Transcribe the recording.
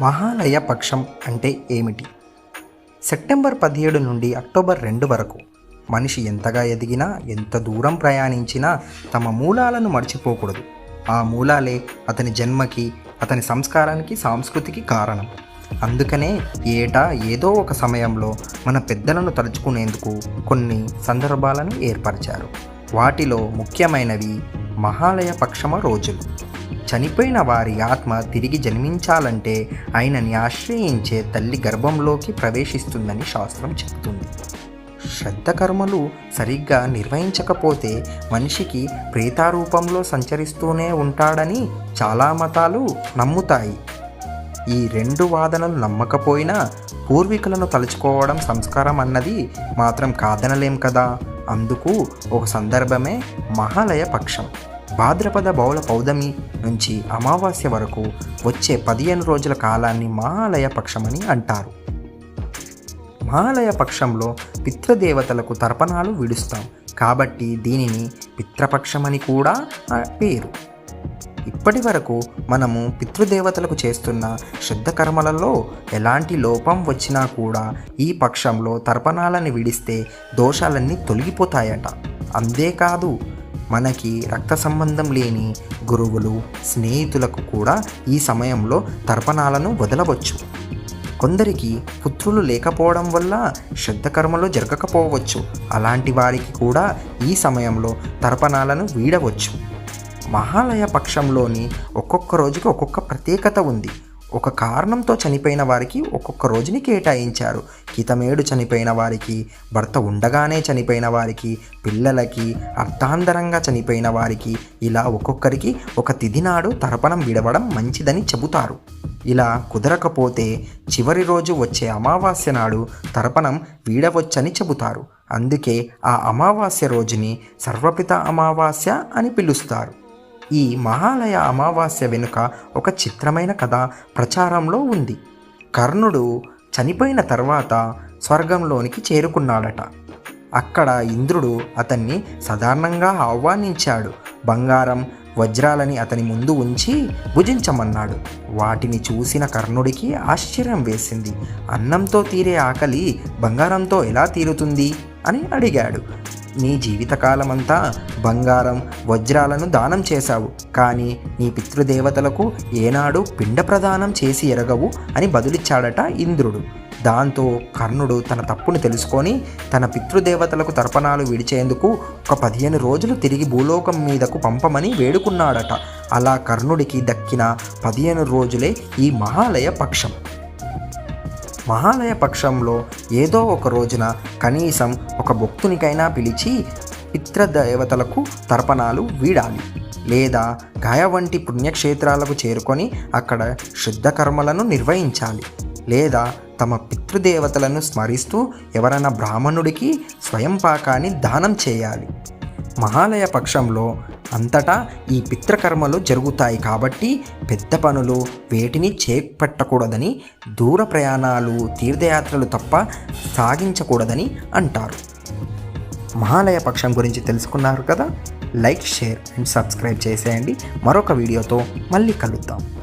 మహాలయ పక్షం అంటే ఏమిటి? సెప్టెంబర్ పదిహేడు నుండి అక్టోబర్ రెండు వరకు మనిషి ఎంతగా ఎదిగినా ఎంత దూరం ప్రయాణించినా తమ మూలాలను మర్చిపోకూడదు. ఆ మూలాలే అతని జన్మకి అతని సంస్కారానికి సాంస్కృతికి కారణం. అందుకనే ఏటా ఏదో ఒక సమయంలో మన పెద్దలను తలుచుకునేందుకు కొన్ని సందర్భాలను ఏర్పరిచారు. వాటిలో ముఖ్యమైనవి మహాలయ పక్షమ రోజులు. చనిపోయిన వారి ఆత్మ తిరిగి జన్మించాలంటే ఆయనని ఆశ్రయించే తల్లి గర్భంలోకి ప్రవేశిస్తుందని శాస్త్రం చెప్తుంది శ్రద్ధ కర్మలు సరిగ్గా నిర్వహించకపోతే మనిషికి ప్రేతారూపంలో సంచరిస్తూనే ఉంటాడని చాలా మతాలు నమ్ముతాయి. ఈ రెండు వాదనలు నమ్మకపోయినా పూర్వీకులను తలుచుకోవడం సంస్కారం అన్నది మాత్రం కాదనలేం కదా? అందుకు ఒక సందర్భమే మహాలయ పక్షం. భాద్రపద బౌల పౌదమి నుంచి అమావాస్య వరకు వచ్చే పదిహేను రోజుల కాలాన్ని మహాలయ పక్షమని అంటారు. మహాలయ పక్షంలో పితృదేవతలకు తర్పణాలు విడుస్తాం. కాబట్టి దీనిని పిత్రపక్షమని కూడా పేరు. ఇప్పటి వరకు మనము పితృదేవతలకు చేస్తున్న శుద్ధ కర్మలలో ఎలాంటి లోపం వచ్చినా కూడా ఈ పక్షంలో తర్పణాలను విడిస్తే దోషాలన్నీ తొలగిపోతాయట. అంతేకాదు మనకి రక్త సంబంధం లేని గురువులు స్నేహితులకు కూడా ఈ సమయంలో తర్పణాలను వదలవచ్చు. కొందరికి పుత్రులు లేకపోవడం వల్ల శ్రద్ధ కర్మలు జరగకపోవచ్చు. అలాంటి వారికి కూడా ఈ సమయంలో తర్పణాలను వీడవచ్చు. మహాలయ పక్షంలోని ఒక్కొక్క రోజుకి ఒక్కొక్క ప్రత్యేకత ఉంది. ఒక కారణంతో చనిపోయిన వారికి ఒక్కొక్క రోజుని కేటాయించారు. కితమేడు చనిపోయిన వారికి భర్త ఉండగానే చనిపోయిన వారికి పిల్లలకి అర్థాంతరంగా చనిపోయిన వారికి ఇలా ఒక్కొక్కరికి ఒక తిథి నాడు తర్పణం విడవడం మంచిదని చెబుతారు. ఇలా కుదరకపోతే చివరి రోజు వచ్చే అమావాస్య నాడు తర్పణం వీడవచ్చని చెబుతారు. అందుకే ఆ అమావాస్య రోజుని సర్వపిత అమావాస్య అని పిలుస్తారు. ఈ మహాలయ అమావాస్య వెనుక ఒక చిత్రమైన కథ ప్రచారంలో ఉంది. కర్ణుడు చనిపోయిన తర్వాత స్వర్గంలోనికి చేరుకున్నాడట. అక్కడ ఇంద్రుడు అతన్ని సాధారణంగా ఆహ్వానించాడు. బంగారం వజ్రాలని అతని ముందు ఉంచి భుజించమన్నాడు. వాటిని చూసిన కర్ణుడికి ఆశ్చర్యం వేసింది. అన్నంతో తీరే ఆకలి బంగారంతో ఎలా తీరుతుంది అని అడిగాడు. నీ జీవితకాలమంతా బంగారం వజ్రాలను దానం చేశావు. కానీ నీ పితృదేవతలకు ఏనాడు పిండ ప్రదానం చేసి ఎరగవు అని బదులిచ్చాడట ఇంద్రుడు. దాంతో కర్ణుడు తన తప్పును తెలుసుకొని తన పితృదేవతలకు తర్పణాలు విడిచేందుకు ఒక పదిహేను రోజులు తిరిగి భూలోకం మీదకు పంపమని వేడుకున్నాడట. అలా కర్ణుడికి దక్కిన పదిహేను రోజులే ఈ మహాలయ పక్షం. మహాలయ పక్షంలో ఏదో ఒక రోజున కనీసం ఒక భక్తునికైనా పిలిచి పితృదేవతలకు తర్పణాలు వీడాలి లేదా గాయ వంటి పుణ్యక్షేత్రాలకు చేరుకొని అక్కడ శుద్ధ కర్మలను నిర్వహించాలి లేదా తమ పితృదేవతలను స్మరిస్తూ ఎవరైనా బ్రాహ్మణుడికి స్వయం పాకాన్ని దానం చేయాలి. మహాలయ పక్షంలో అంతటా ఈ పిత్రకర్మలు జరుగుతాయి కాబట్టి పెద్ద పనులు వేటిని చేపట్టకూడదని దూర ప్రయాణాలు తీర్థయాత్రలు తప్ప సాగించకూడదని అంటారు. మహాలయ పక్షం గురించి తెలుసుకున్నారు కదా? లైక్ షేర్ అండ్ సబ్స్క్రైబ్ చేసేయండి. మరొక వీడియోతో మళ్ళీ కలుద్దాం.